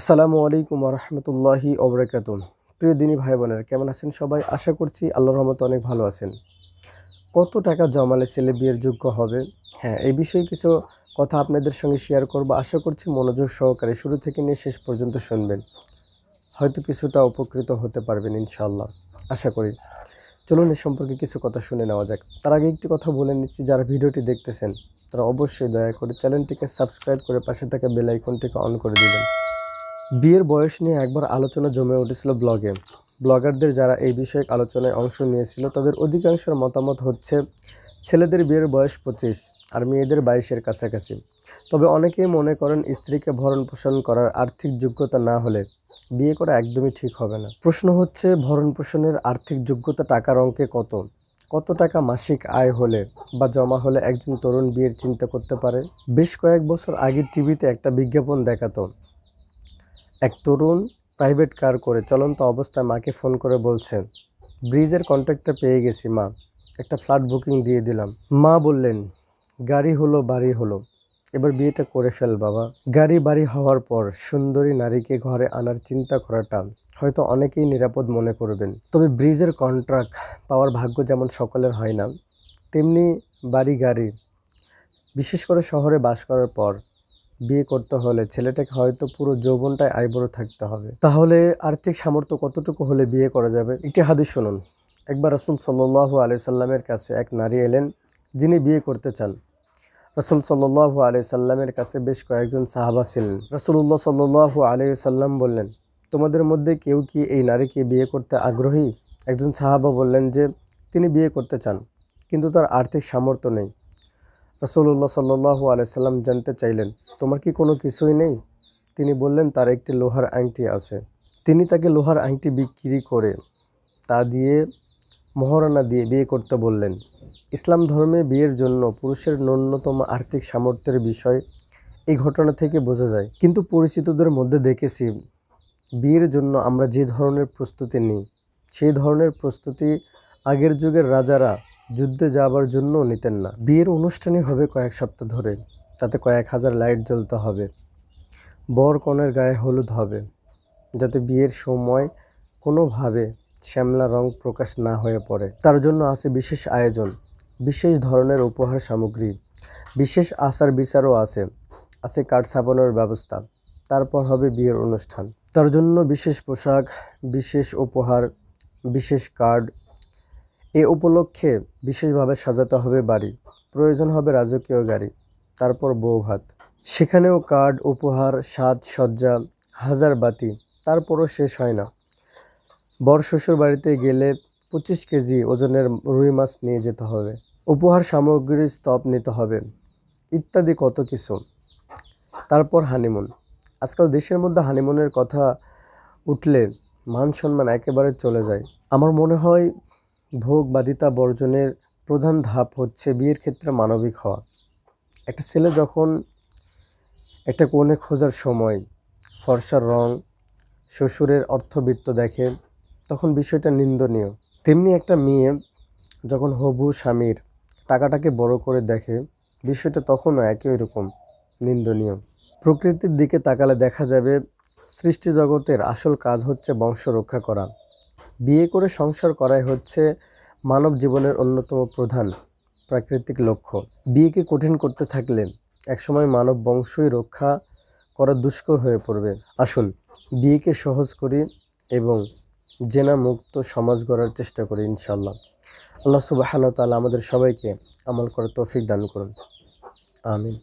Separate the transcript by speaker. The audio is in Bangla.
Speaker 1: আসসালামু আলাইকুম রহমতুল্লাহি ওবরাকাত প্রিয় দিনী ভাই বোনের কেমন আছেন সবাই? আশা করছি আল্লাহর রহমত অনেক ভালো আছেন। কত টাকা জমালে ছেলে বিয়ের যোগ্য হবে? হ্যাঁ এই বিষয়ে কিছু কথা আপনাদের সঙ্গে শেয়ার করব। আশা করছি মনোযোগ সহকারে শুরু থেকে নিয়ে শেষ পর্যন্ত শুনবেন। হয়তো কিছুটা উপকৃত হতে পারবেন ইনশাআল্লাহ, আশা করি। চলুন এ সম্পর্কে কিছু কথা শুনে নেওয়া যাক। তার আগে একটি কথা বলে নিচ্ছি, যারা ভিডিওটি দেখতেছেন, তারা অবশ্যই দয়া করে চ্যানেলটিকে সাবস্ক্রাইব করে পাশে থাকা বেল আইকনটিকে অন করে দিবেন। বিয়ের বয়স নিয়ে একবার আলোচনা জমে উঠেছিল ব্লগে। ব্লগারদের যারা এই বিষয়ে আলোচনায় অংশ নিয়েছিল, তাদের অধিকাংশের মতামত হচ্ছে, ছেলেদের বিয়ের বয়স পঁচিশ আর মেয়েদের বাইশের কাছাকাছি। তবে অনেকেই মনে করেন স্ত্রীকে ভরণ পোষণ করার আর্থিক যোগ্যতা না হলে বিয়ে করা একদমই ঠিক হবে না। প্রশ্ন হচ্ছে, ভরণ পোষণের আর্থিক যোগ্যতা টাকার অঙ্কে কত? কত টাকা মাসিক আয় হলে বা জমা হলে একজন তরুণ বিয়ের চিন্তা করতে পারে? বেশ কয়েক বছর আগে টিভিতে একটা বিজ্ঞাপন দেখাতো এক তরুণ প্রাইভেট কার করে চলন্ত অবস্থায় মাকে ফোন করে বলছেন ব্রিজের কন্ট্যাক্টটা পেয়ে গেছি, মা। একটা ফ্ল্যাট বুকিং দিয়ে দিলাম। মা বললেন, গাড়ি হলো, বাড়ি হলো। এবার বিয়েটা করে ফেল, বাবা। গাড়ি বাড়ি হওয়ার পর সুন্দরী নারীকে ঘরে আনার চিন্তা করাটা হয়তো অনেকেই নিরাপদ মনে করবেন। তবে ব্রিজের কন্ট্রাক্ট পাওয়ার ভাগ্য যেমন সকলের হয় না, তেমনি বাড়ি গাড়ি বিশেষ করে শহরে বাস করার পর বিয়ে করতে হলে ছেলেটাকে হয়তো পুরো যৌবনটাই আইবুড়ো থাকতে হবে। তাহলে আর্থিক সামর্থ্য কতটুকু হলে বিয়ে করা যাবে? একটি হাদিস শুনুন। একবার রসুল সাল্লু আলি সাল্লামের কাছে এক নারী এলেন, যিনি বিয়ে করতে চান। রসুল সাল্লু আলি সাল্লামের কাছে বেশ কয়েকজন সাহাবা ছিলেন। রসুল্লাহ সাল্লু আলি সাল্লাম বললেন, তোমাদের মধ্যে কেউ কি এই নারীকে বিয়ে করতে আগ্রহী? একজন সাহাবা বললেন যে, তিনি বিয়ে করতে চান, কিন্তু তার আর্থিক সামর্থ্য নেই। রসুল্লাহ সাল্লু আলাইসাল্লাম জানতে চাইলেন, তোমার কি কোনো কিছুই নেই? তিনি বললেন, তার একটি লোহার আংটি আছে। তিনি তাকে লোহার আংটি বিক্রি করে তা দিয়ে মহারণা দিয়ে বিয়ে করতে বললেন। ইসলাম ধর্মে বিয়ের জন্য পুরুষের ন্যূনতম আর্থিক সামর্থ্যের বিষয় এই ঘটনা থেকে বোঝা যায়। কিন্তু পরিচিতদের মধ্যে দেখেছি, বিয়ের জন্য আমরা যে ধরনের প্রস্তুতি নিই, সেই ধরনের প্রস্তুতি আগের যুগের রাজারা যুদ্ধে যাবার জন্য নিতেন না। বিয়ের অনুষ্ঠানই হবে কয়েক সপ্তাহ ধরে। তাতে কয়েক হাজার লাইট জ্বলতে হবে। বর কনের গায়ে হলুদ হবে। যাতে বিয়ের সময় কোনোভাবে শ্যামলা রং প্রকাশ না হয়ে পড়ে। তার জন্য আছে বিশেষ আয়োজন, বিশেষ ধরনের উপহার সামগ্রী, বিশেষ আচার বিচারও আছে আছে কাঠ ছাপানোর ব্যবস্থা। তারপর হবে বিয়ের অনুষ্ঠান। তার জন্য বিশেষ পোশাক, বিশেষ উপহার, বিশেষ কার্ড এ উপলক্ষে বিশেষভাবে সাজাতে হবে বাড়ি, প্রয়োজন হবে রাজকীয় গাড়ি, তারপর বউ ভাত। সেখানেও কার্ড উপহার সাজ সজ্জা, হাজার বাতি, তারপরও শেষ হয় না। বর শ্বশুর বাড়িতে গেলে পঁচিশ কেজি ওজনের রুই মাছ নিয়ে যেতে হবে। উপহার সামগ্রীর স্তব নিতে হবে, ইত্যাদি কত কিছু। তারপর হানিমুন। আজকাল দেশের মধ্যে হানিমুনের কথা উঠলে মান সম্মান একেবারে চলে যায়। আমার মনে হয় ভোগ বাদিতা বর্জনের প্রধান ধাপ হচ্ছে বিয়ের ক্ষেত্রে মানবিক হওয়া। একটা ছেলে যখন একটা কনে খোঁজার সময় ফর্সার রং, শ্বশুরের অর্থবৃত্ত দেখে, তখন বিষয়টা নিন্দনীয়। তেমনি একটা মেয়ে যখন হবু স্বামীর টাকাটাকে বড় করে দেখে, বিষয়টা তখনও একই রকম, নিন্দনীয়। প্রকৃতির দিকে তাকালে দেখা যাবে সৃষ্টি জগতের আসল কাজ হচ্ছে বংশ রক্ষা করা। বিয়ে করে সংসার করাই হচ্ছে মানব জীবনের অন্যতম প্রধান প্রাকৃতিক লক্ষ্য। বিয়েকে কঠিন করতে থাকলে একসময় মানব বংশই রক্ষা করা দুষ্কর হয়ে পড়বে। আসুন, বিয়েকে সহজ করি এবং জেনা মুক্ত সমাজ গড়ার চেষ্টা করি ইনশাল্লাহ আল্লাহ সুবাহ তালা আমাদের সবাইকে আমল করার তৌফিক দান করুন। আমিন।